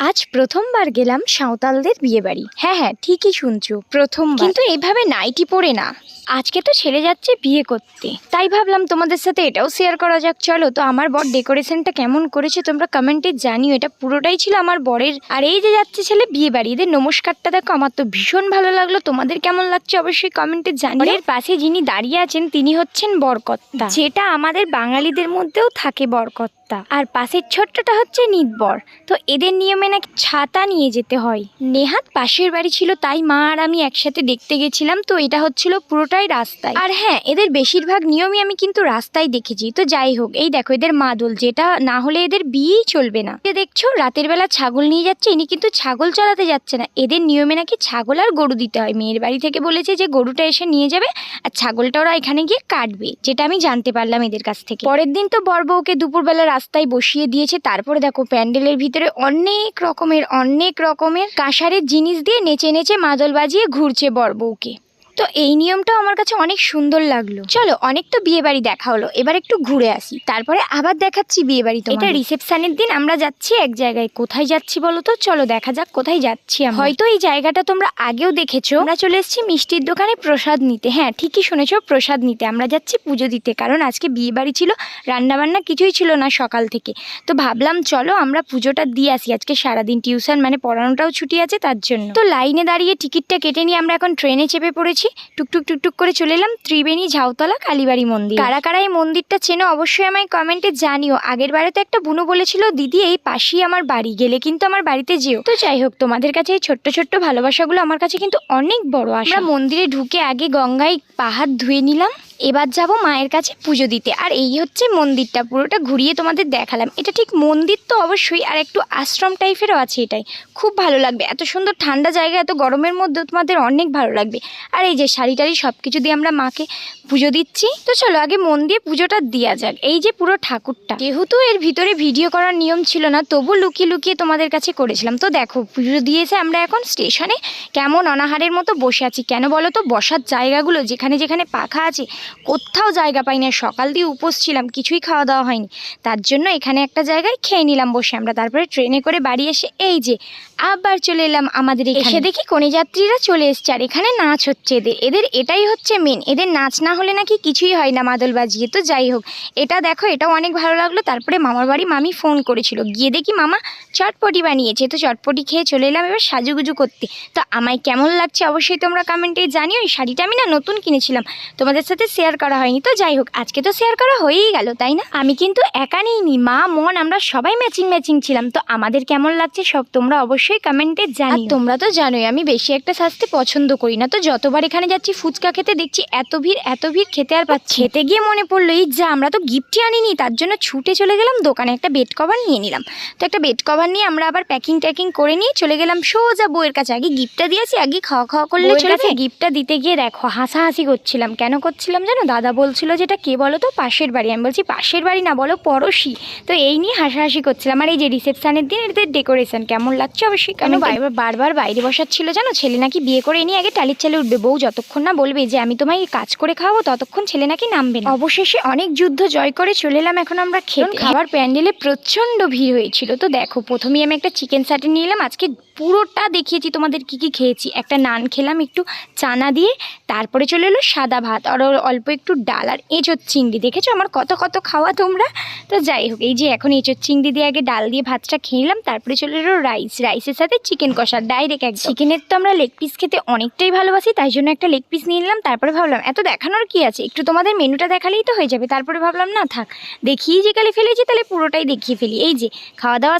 আজ প্রথমবার গেলাম সাঁওতালদের বিয়ে বাড়ি হ্যাঁ হ্যাঁ ঠিকই শুনছো প্রথম কিন্তু এভাবে নাইটি পরে না। আজকে তো ছেলে যাচ্ছে বিয়ে করতে। তাই ভাবলাম তোমাদের সাথে এটাও শেয়ার করা যাক। চলো তো আমার বর ডেকোরেশনটা কেমন করেছে তোমরা কমেন্টে জানিও। এটা পুরোটাই ছিল আমার বরের। আর এই যে যাচ্ছে ছেলে বিয়ে বাড়ি এদের নমস্কারটা দেখো আমার তো ভীষণ ভালো লাগল। তোমাদের কেমন লাগছে অবশ্যই কমেন্টে জানিও। এর পাশে যিনি দাঁড়িয়ে আছেন তিনি হচ্ছেন বরকর্তা। যেটা আমাদের বাঙালিদের মধ্যেও থাকে বরকর্তা। আর পাশের ছোট্টটা হচ্ছে নিতবর। তো এদের নিয়মে নাকি ছাতা নিয়ে যেতে হয়। নেহাত পাশের বাড়ি ছিল তাই মা আর আমি একসাথে দেখতে গেছিলাম। তো এটা হচ্ছিল পুরোটাই রাস্তায়। আর হ্যাঁ এদের বেশিরভাগ নিয়মই আমি কিন্তু রাস্তায় দেখেছি। তো যাই হোক, এই দেখো, এদের মাদল, যেটা না হলে এদের বিয়েই চলবে না। এ দেখছ, রাতের বেলা ছাগল নিয়ে যাচ্ছে, ইনি কিন্তু ছাগল চড়াতে যাচ্ছে না। এদের নিয়মে নাকি ছাগল আর গরু দিতে হয়। মেয়ের বাড়ি থেকে বলেছে যে, গরুটা এসে নিয়ে যাবে আর ছাগলটা ওরা এখানে গিয়ে কাটবে, যেটা আমি জানতে পারলাম এদের কাছ থেকে। পরের দিন তো বর বউকে দুপুরবেলা রাস্তায় বসিয়ে দিয়েছে। তারপরে দেখো, প্যান্ডেলের ভিতরে অনেক রকমের অনেক রকমের কাঁসারের জিনিস দিয়ে নেচে নেচে মাদল বাজিয়ে ঘুরছে বর বউকে। তো এই নিয়মটাও আমার কাছে অনেক সুন্দর লাগল। চলো অনেক তো বিয়ে বাড়ি দেখা হলো। এবার একটু ঘুরে আসি। তারপরে আবার দেখাচ্ছি বিয়ে বাড়ি এটা রিসেপশনের দিন আমরা যাচ্ছি এক জায়গায়। কোথায় যাচ্ছি বলো তো? চলো দেখা যাক কোথায় যাচ্ছি হয়তো এই জায়গাটা তোমরা আগেও দেখেছ। আমরা চলে এসেছি মিষ্টির দোকানে প্রসাদ নিতে। হ্যাঁ ঠিকই শুনেছো প্রসাদ নিতে। আমরা যাচ্ছি পুজো দিতে কারণ আজকে বিয়ে বাড়ি ছিল রান্না বান্না কিছুই ছিল না সকাল থেকে। তো ভাবলাম চলো আমরা পুজোটা দিয়ে আসি। আজকে সারাদিন টিউশন মানে পড়ানোটাও ছুটি আছে তার জন্য। তো লাইনে দাঁড়িয়ে টিকিটটা কেটে নিয়ে আমরা এখন ট্রেনে চেপে পড়েছি। টুকটুক টুকটুক করে চলে এলাম ত্রিবেণী, ঝাউতলা, কালীবাড়ি মন্দির। কারা কারা এই মন্দিরটা চেনো অবশ্যই আমায় কমেন্টে জানিও। আগের বারে তো একটা বুনো বলেছিল, দিদি, এই পাশেই আমার বাড়ি, গেলে কিন্তু আমার বাড়িতে যেও। তো যাই হোক, তোমাদের কাছে এই ছোট্ট ছোট্ট ভালোবাসাগুলো আমার কাছে কিন্তু অনেক বড় আশা। মন্দিরে ঢুকে আগে গঙ্গায় পাহাড় ধুয়ে নিলাম। এবার যাব মায়ের কাছে পুজো দিতে। আর এই হচ্ছে মন্দিরটা, পুরোটা ঘুরিয়ে তোমাদের দেখালাম। এটা ঠিক মন্দির তো অবশ্যই, আর একটু আশ্রম টাইপেরও আছে এটাই। খুব ভালো লাগবে। এত সুন্দর ঠান্ডা জায়গা, এত গরমের মধ্যেও তোমাদের অনেক ভালো লাগবে। আর এই যে শাড়ি টাড়ি সব কিছু দিয়ে আমরা মাকে পুজো দিচ্ছি। তো চলো, আগে মন দিয়ে পুজোটা দেওয়া যাক। এই যে পুরো ঠাকুরটা। যেহেতু এর ভিতরে ভিডিও করার নিয়ম ছিল না, তবু লুকিয়ে লুকিয়ে তোমাদের কাছে করেছিলাম। তো দেখো, পুজো দিয়েছে আমরা এখন স্টেশনে। কেমন অনাহারের মতো বসে আছি। কেন বলো তো? বসার জায়গাগুলো যেখানে যেখানে পাখা আছে কোথাও জায়গা পাই না সকাল দিয়ে উপোস ছিলাম কিছুই খাওয়া দাওয়া হয়নি। তার জন্য এখানে একটা জায়গায় খেয়ে নিলাম বসে আমরা। তারপরে ট্রেনে করে বাড়ি এসে এই যে আবার চলে এলাম আমাদের এসে দেখি কোনে যাত্রীরা চলে এসছে আর এখানে নাচ হচ্ছে এদের। এদের এটাই হচ্ছে মেন এদের নাচ না হলে নাকি কিছুই হয় না মাদল বাজিয়ে। তো যাই হোক এটা দেখো এটাও অনেক ভালো লাগল। তারপরে মামার বাড়ি মামি ফোন করেছিল। গিয়ে দেখি মামা চটপটি বানিয়েছে। তো চটপটি খেয়ে চলে এলাম এবার সাজুগুজু করতে। তো আমায় কেমন লাগছে অবশ্যই তোমরা কমেন্টে জানিও। এই শাড়িটা আমি না নতুন কিনেছিলাম। তোমাদের সাথে শেয়ার করা হয়নি। তো যাই হোক আজকে তো শেয়ার করা হয়েই গেল তাই না? আমি কিন্তু একা নিইনি মা মন আমরা সবাই ম্যাচিং ম্যাচিং ছিলাম। তো আমাদের কেমন লাগছে সব তোমরা অবশ্যই কমেন্টে জানি তোমরা তো জানোই আমি বেশি একটা সাজতে পছন্দ করি না। তো যতবার এখানে যাচ্ছি ফুচকা খেতে দেখছি এত ভিড় এত ভিড় খেতে আর পাচ্ছি খেতে গিয়ে মনে পড়ল এই যা আমরা তো গিফটই আনিনি তার জন্য ছুটে চলে গেলাম দোকানে একটা বেড কভার নিয়ে নিলাম। তো একটা বেড কভার নিয়ে আমরা আবার প্যাকিং ট্যাকিং করে নিয়ে চলে গেলাম সোজা বউয়ের কাছে। আগে গিফটটা দিয়েছি আগে খাওয়া খাওয়া করলে চলে গিফটটা দিতে গিয়ে দেখো হাসাহাসি করছিলাম। কেন করছিলাম জানো দাদা বলছিল যেটা কে বলো তো? পাশের বাড়ি। আমি বলছি পাশের বাড়ি না বলো পড়োশি। তো এই নিয়ে হাসাহাসি করছিলাম। আর এই যে রিসেপশানের দিন এদের ডেকোরেশন কেমন লাগছে অবশ্যই কেন বারবার বারবার বাইরে বসার ছিল জানো? ছেলে নাকি বিয়ে করে নিয়ে আগে টালির চালে উঠবে। বউ যতক্ষণ না বলবে যে আমি তোমায় কাজ করে খাওয়াবো ততক্ষণ ছেলে নাকি নামবে না। অবশেষে অনেক যুদ্ধ জয় করে চলে এলাম এখন আমরা খেতে। খাবার প্যান্ডেলে প্রচণ্ড ভিড় হয়েছিল। তো দেখো প্রথমেই আমি একটা চিকেন স্যাটে নিয়ে এলাম। আজকে পুরোটা দেখিয়েছি, তোমাদের কি কি খেয়েছি। একটা নান খেলাম, একটু চানা দিয়ে, তারপরে চলে এলো সাদা ভাত, আর অল্প একটু ডাল আর এঁচোর চিংড়ি। দেখেছ? আমার কত কত খাওয়া তোমরা? তো যাই হোক, এই যে এখন এঁচোর চিংড়ি দিয়ে আগে ডাল দিয়ে ভাতটা খেয়ে নিলাম, তারপরে চলে এলো রাইস। রাইসের সাথে চিকেন কষা, ডাইরেক্ট এক চিকেনের তো আমরা লেগ পিস খেতে অনেকটাই ভালোবাসি, তাই জন্য একটা লেগ পিস নিয়ে নিলাম, তারপরে ভাবলাম, এত দেখানোর কি আছে? একটু তোমাদের মেনুটা দেখালেই তো হয়ে যাবে, তারপরে ভাবলাম, না থাক দেখিয়ে যে কালে ফেলেছি, তাহলে পুরোটাই দেখিয়ে ফেলি। এই যে, খাওয়া দাওয়া